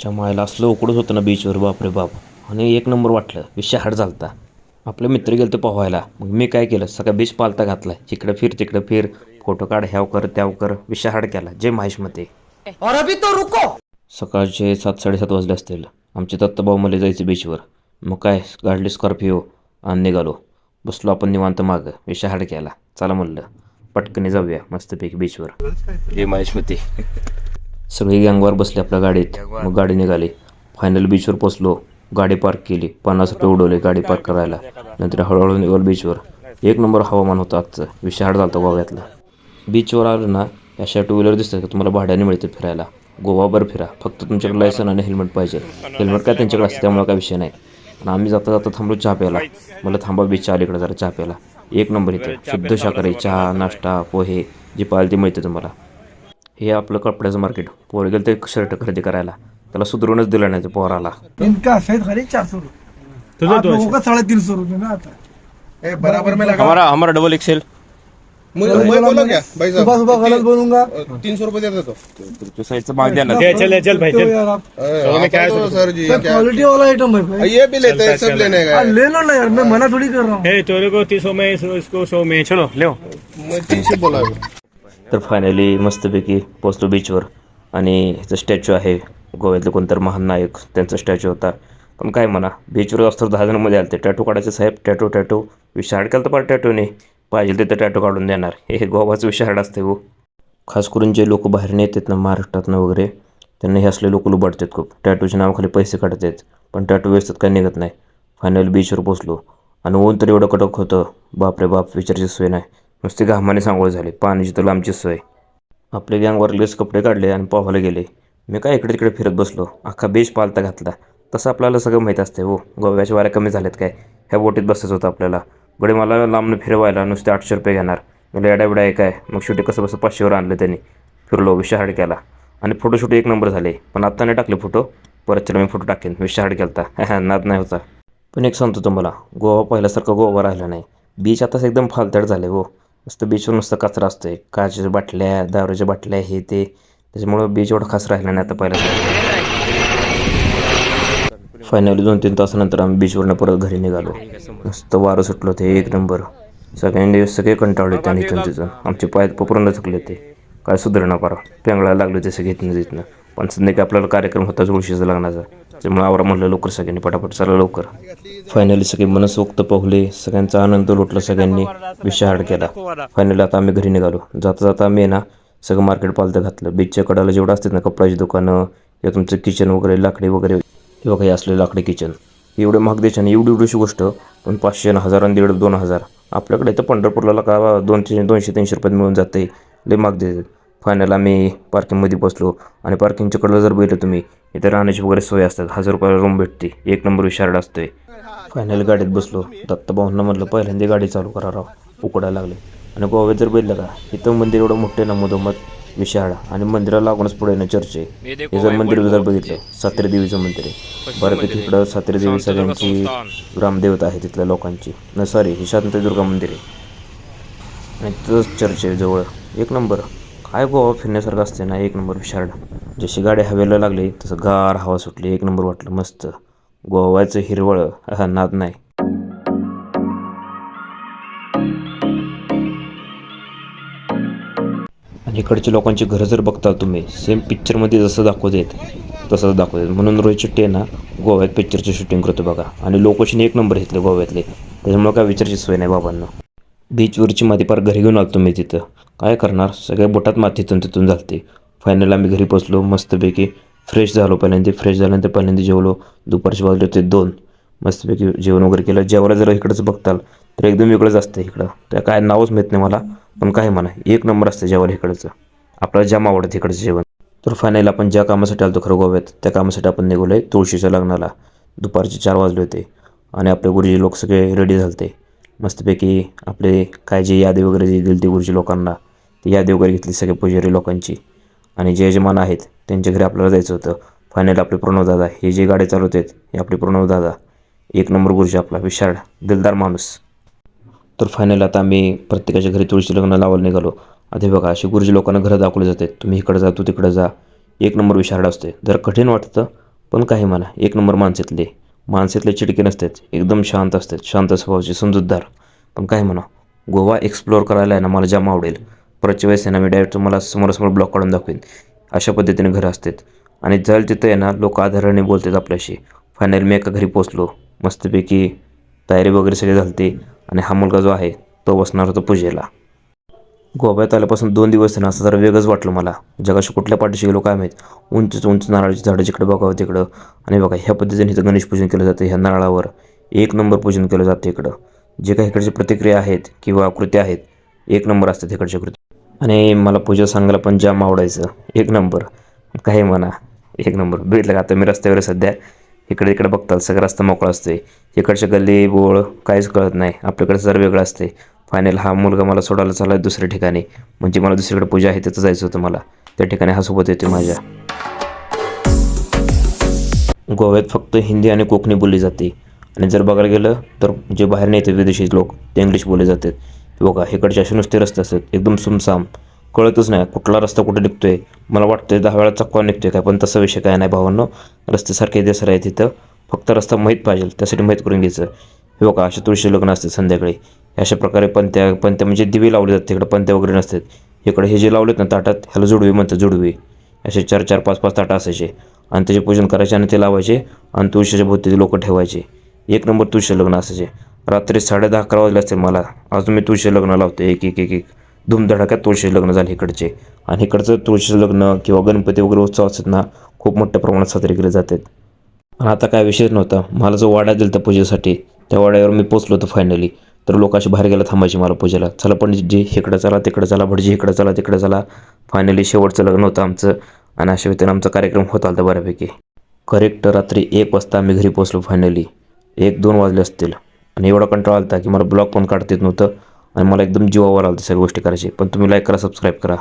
च्या मायला असलं उकडत होतं ना बीचवर बापरे बाप. आणि एक नंबर वाटलं. विषय हाड झालता. आपले मित्र गेलं तर पोहायला. मग मी काय केलं? सगळा बीच पालता घातला इकडं फिर तिकडं फिर. फोटो काढ ह्याव कर त्याव कर. विषय हाड केला. जय महेशमते और अभी तो रुको! सकाळचे सात साडेसात वाजले असतील. आमचे दत्तभाऊ मला जायचं बीचवर मग काय? गाडली स्कॉर्पिओ आणि निघालो. बसलो आपण निवांत मागं. विषय हाड केला. चला म्हणलं. पटकनी जाऊया मस्तपैकी बीचवर जय महेशमती सगळी गँगवर बसले आपल्या गाडीत. मग गाडी निघाली. फायनल बीचवर पोचलो गाडी पार्क केली. पन्नास रुपये उडवले गाडी पार्क करायला. नंतर हळूहळू निघालो बीचवर एक नंबर हवामान होतं आजचं. विषाड झालं होतं गोव्यातला बीचवर आलो ना अशा टू व्हीलर दिसतात का? तुम्हाला भाड्याने मिळते फिरायला. गोवाभर फिरा. फक्त तुमच्याकडे लायसन आणि हेल्मेट पाहिजे. हेल्मेट काय त्यांच्याकडे असते? त्यामुळे काय विषय नाही. आणि आम्ही जाता जाता थांबलो चहा प्यायला. मला थांबा बीचच्या अलीकडे जरा चहा प्यायला. एक नंबर इथं. शुद्ध शाकाहारी चहा नाश्ता पोहे जे पाहिजे ते मिळते तुम्हाला. हे आपलं कपड्याचं मार्केट पोर गेलं ते शर्ट खरेदी करायला. त्याला सुधरूनच दिलं नाही ते पोराला. इनका सहित खरीद चार सौ रुपये. आप लोगों का साढ़े तीन सौ रुपये में आता. है ए, बराबर में लगा हमारा हमारा डबल एक्सेल मैं मैं बोला क्या? भाई सुबह साहब सुबह गलत बोलूंगा तीन सौ रुपये दे दो साईजचं माग द्या ना. चल चल भाई तो चल. यार आप क्या सर जी क्या क्वालिटी वाला आइटम है भाई. ये भी लेते हैं सब लेने का ले लो ना यार मैं मना थोड़ी कर रहा हूँ. तेरे को तीन सौ में इसको- इसको सौ में चलो ले मैं तीन सौ बोला तर फायनली मस्तपैकी पोचलो बीचवर आणि ह्याचं स्टॅच्यू आहे. गोव्यातले कोणतर महान नायक त्यांचा स्टॅच्यू होता. पण काय म्हणा बीचवर असतो दहा जणांमध्ये आले ते टॅटू काढायचे साहेब टॅटू टॅटू विषाड केलं तर पार टॅटूने पाहिजे तिथं टॅटू काढून देणार. हे गोवाचं विषाड असते हो. खास करून जे लोक बाहेर येतात ना महाराष्ट्रातनं वगैरे त्यांना हे असले लोक लुबाडतात खूप. टॅटूच्या नावाखाली पैसे काढतात. पण टॅटू व्यवस्थित काही निघत नाही. फायनल बीचवर पोचलो आणि ऊन तर एवढं कडक होतं. बापरे बाप विचारची सोय नाही. नुसती घामाने सांगोळ झाले. पाण्याची तर लांबची सोय. आपले गँगवर लगेच कपडे काढले आणि पोहायला गेले. मी काय इकडे तिकडे फिरत बसलो. अख्खा बेश पालता घातला. तसं आपल्याला सगळं माहीत असते हो. गोव्याच्या वाऱ्या कमी झाल्यात काय? ह्या बोटीत बसायचं होतं आपल्याला. गडे मला लांबनं फिरवायला नुसते आठशे रुपये घेणार. मला एडाबिडा एक आहे काय? मग शेवटी कसं बसं पाचशेवर आणलं त्यांनी. फिरलो विषहाड केला. आणि फोटोशूट एक नंबर झाले. पण आत्ता नाही टाकले फोटो. परत चला मी फोटो टाकेन. विषहाड केलता नाद नाही होता. पण एक सांगतो तुम्हाला. गोवा पहिल्यासारखं गोवा राहिला नाही. बीच आताच एकदम फालतड झाले हो. नुसतं बीचवर नुसतं कचरा असतो आहे काचेच्या बाटल्या दारूच्या बाटल्या हे ते. त्याच्यामुळं बीच एवढं खास राहिला नाही आता पहिल्यासारखं फायनली दोन तीन तासानंतर आम्ही बीचवरनं परत घरी निघालो. नुसतं वारं सुटलं ते एक नंबर. सगळ्यांनी सगळे कंटाळले त्याने इथून तिथून. आमचे पाय पपरून थकले होते. काय सुधारणा पारा. पेंगळायला लागले होते सगळे इथनं तिथनं. पण संध्याकाळी आपल्याला कार्यक्रम होताच उळशीचा लग्नाचा. त्यामुळे आवरा म्हणलं लवकर सगळ्यांनी पटापट चला लवकर. फायनली सगळे मनसोक्त पाहुले सगळ्यांचा आनंद लुटला सगळ्यांनी विषहाड केला. फायनली आता आम्ही घरी निघालो. जाता जाता आम्ही ना सगळं मार्केट पालतं घातलं. बीचच्या कडाला जेवढं असतात ना कपड्याची दुकानं या तुमचं किचन वगैरे लाकडी वगैरे. किंवा काही असले लाकडी किचन एवढे महाग देशाने एवढी एवढीशी गोष्ट पण पाचशे हजार आणि दीड दोन हजार. आपल्याकडे तर पंढरपूरला का दोनशे दोनशे तीनशे रुपयात मिळून जाते लय महाग देतात. फायनल आम्ही पार्किंगमध्ये बसलो. आणि पार्किंगच्या कडेला जर बघितलं तुम्ही इथे राहण्याची वगैरे सोय असतात. हजार रुपयाला रूम भेटते. एक नंबर विशारड असतोय. फायनल गाडीत बसलो. दत्तभाऊंना म्हटलं पहिल्यांदा गाडी चालू करा राव. उकडायला लागले. आणि गोव्यात जर बघितलं का इथं मंदिर एवढं मोठं मधोमध विशाळ आणि मंदिराला लागूनच पुढे ना चर्च आहे. हे जर मंदिर जर बघितलं सातेरी देवीचं मंदिर आहे. बऱ्यापैकी इकडं सातेरी देवी सगळ्यांची ग्रामदेवता आहे तिथल्या लोकांची. न सॉरी ही शांतदुर्गा मंदिर आहे. आणि तिथंच चर्च आहे जवळ. एक नंबर काय गोवा फिरण्यासारखं असते ना एक नंबर विशाळ जशी गाडी हवेला लागली तसं गार हवा सुटली एक नंबर वाटलं मस्त. गोव्याचं हिरवळ असा नाद नाही. आणि इकडच्या लोकांची घरं जर बघता तुम्ही सेम पिक्चरमध्ये जसं दाखवतात तसंच दाखवतात. म्हणून रोहित शेट्टी आहे ना गोव्यात पिक्चरचं शूटिंग करतो बघा. आणि लोकेशन एक नंबर घेतले गोव्यातले. त्याच्यामुळे काय विचारची सोय नाही बाबांना. बीचवरची माती पार घरी घेऊन आलो मी तिथं. काय करणार? सगळ्या बोटात माती तिथून तिथून झालते. फायनल आम्ही घरी पोचलो मस्तपैकी फ्रेश झालो पहिल्यांदा. फ्रेश झाल्यानंतर पहिल्यांदा जेवलो. दुपारचे वाजले होते दोन. मस्तपैकी जेवण वगैरे केलं. जेवायला जर इकडंच बघताल तर एकदम वेगळंच असतं इकडं. त्या काय नावच माहीत नाही मला पण काय म्हणा. एक नंबर असतं जेवायला इकडचं. आपल्याला जाम आवडतं इकडचं जेवण. तर फायनल आपण ज्या कामासाठी आलो खरं गोव्यात त्या कामासाठी आपण निघालो आहे तुळशीच्या लग्नाला. दुपारचे चार वाजले होते. आणि आपले गुरुजी लोक सगळे रेडी झालते. मस्तपैकी आपले काय जे यादी वगैरे जे दिली होती गुरुजी लोकांना ती यादी वगैरे घेतली सगळे पुजारी लोकांची. आणि जे यजमान आहेत त्यांच्या घरी आपल्याला जायचं होतं. फायनल आपले प्रणवदादा हे जे गाडी चालवत आहेत हे आपले प्रणवदादा एक नंबर गुरुजी आपला विशाळ दिलदार माणूस. तर फायनल आता आम्ही प्रत्येकाच्या घरी तुळशी लग्न लावायला निघालो. आता बघा असे गुरुजी लोकांना घरं दाखवले जातात. तुम्ही इकडं जा तू तिकडं जा. एक नंबर विशारड असते जर कठीण वाटतं पण काही म्हणा एक नंबर माणसातले माणसातले चिडके नसतात एकदम शांत असतात शांत स्वभावाचे समजूतदार. पण काय म्हणा गोवा एक्सप्लोअर करायला आहे ना मला जाम आवडेल. परतच्या वेळेस आहे ना मी डायरेक्ट तुम्हाला समोरासमोर ब्लॉक काढून दाखवेन. अशा पद्धतीने घरं असतात. आणि जाईल तिथं आहे ना लोक आधाराने बोलतात आपल्याशी. फायनल मी एका घरी पोचलो मस्तपैकी तयारी वगैरे सगळी झालती. आणि हा मुलगा जो आहे तो बसणार होता पूजेला. गोव्यात आल्यापासून दोन दिवस त्यांना असं जरा वेगळंच वाटलं मला. जगाशी कुठल्या पाठीशी गेलो काय माहीत. उंच उंच नारळाची झाडं जिकडे बघावं तिकडं. आणि बघा ह्या पद्धतीने इथं गणेश पूजन केलं जातं ह्या नारळावर एक नंबर पूजन केलं जातं इकडं. जे काही इकडची प्रतिक्रिया आहेत किंवा कृती आहेत एक नंबर असतात इकडच्या कृती आणि मला पूजा सांगायला पण जाम आवडायचं. एक नंबर. काही म्हणा एक नंबर. भेटलं का? आता मी रस्त्यावर सध्या. इकडे इकडे बघताल सगळं रस्ता मोकळा असते इकडच्या गल्ली बोळ काहीच कळत नाही. आपल्याकडे सर वेगळं असते फायनल हा मुलगा मला सोडायला चालला दुसऱ्या ठिकाणी. म्हणजे मला दुसरीकडे पूजा आहे तिथं जायचं होतं मला. त्या ठिकाणी हा सोबत येतो माझ्या. गोव्यात फक्त हिंदी आणि कोकणी बोलली जाते. आणि जर बघायला गेलं तर जे बाहेर येते विदेशी लोक ते इंग्लिश बोलले जातात. बघा इकडचे असे नुसते रस्ते असतात एकदम सुमसाम. कळतच नाही कुठला रस्ता कुठे निघतोय. मला वाटतं दहा वेळा चक्का निघतोय काय पण तसा विषय काय नाही भावांनो. रस्ते सारखे देसर आहे तिथं फक्त रस्ता माहीत पाहिजे त्यासाठी माहीत करून घ्यायचं. हे बघा अशा तुळशी लग्न असते संध्याकाळी. अशा प्रकारे पंत्या पंत्या म्हणजे दिवे लावले जातात तिकडे पंत्या वगैरे नसतात. इकडे हे जे लावलेत ना ताटात ह्याला जुडवी म्हणतात जुडवे. असे चार चार पाच पाच ताटं असायचे. आणि त्याचे पूजन करायचे आणि ते लावायचे आणि तुळशीच्या भोवती लोक ठेवायचे. एक नंबर तुळशी लग्न असायचे. रात्री साडे दहा अकरा वाजले असतील मला. अजून मी तुळशी लग्न लावतो एक एक एक एक. धूमधडाक्यात तुळशी लग्न झाले इकडचे. आणि इकडचं तुळशीचं लग्न किंवा गणपती वगैरे उत्सव असतात ना खूप मोठ्या प्रमाणात साजरे केले जातात. आणि आता काय विषयच नव्हता. मला जो वाडा दिला त्या पूजेसाठी त्या वाड्यावर मी पोचलो होतो फायनली तर लोक अशी बाहेर गेला थांबायची मला पूजेला. चला पण जे इकडं चला तिकडं चला भटजी इकडं चला तिकडं चला. फायनली शेवटचं लग्न होतं आमचं. आणि अशा रीतीने आमचा कार्यक्रम होत आला बऱ्यापैकी. करेक्ट रात्री एक वाजता आम्ही घरी पोचलो फायनली एक दोन वाजले असतील. आणि एवढा कंटाळा आला की मला ब्लॉग पण काढता येत नव्हतं. आणि मला एकदम जीवावर आलं सगळ्या गोष्टी करायची. पण तुम्ही लाईक करा सबस्क्राईब करा.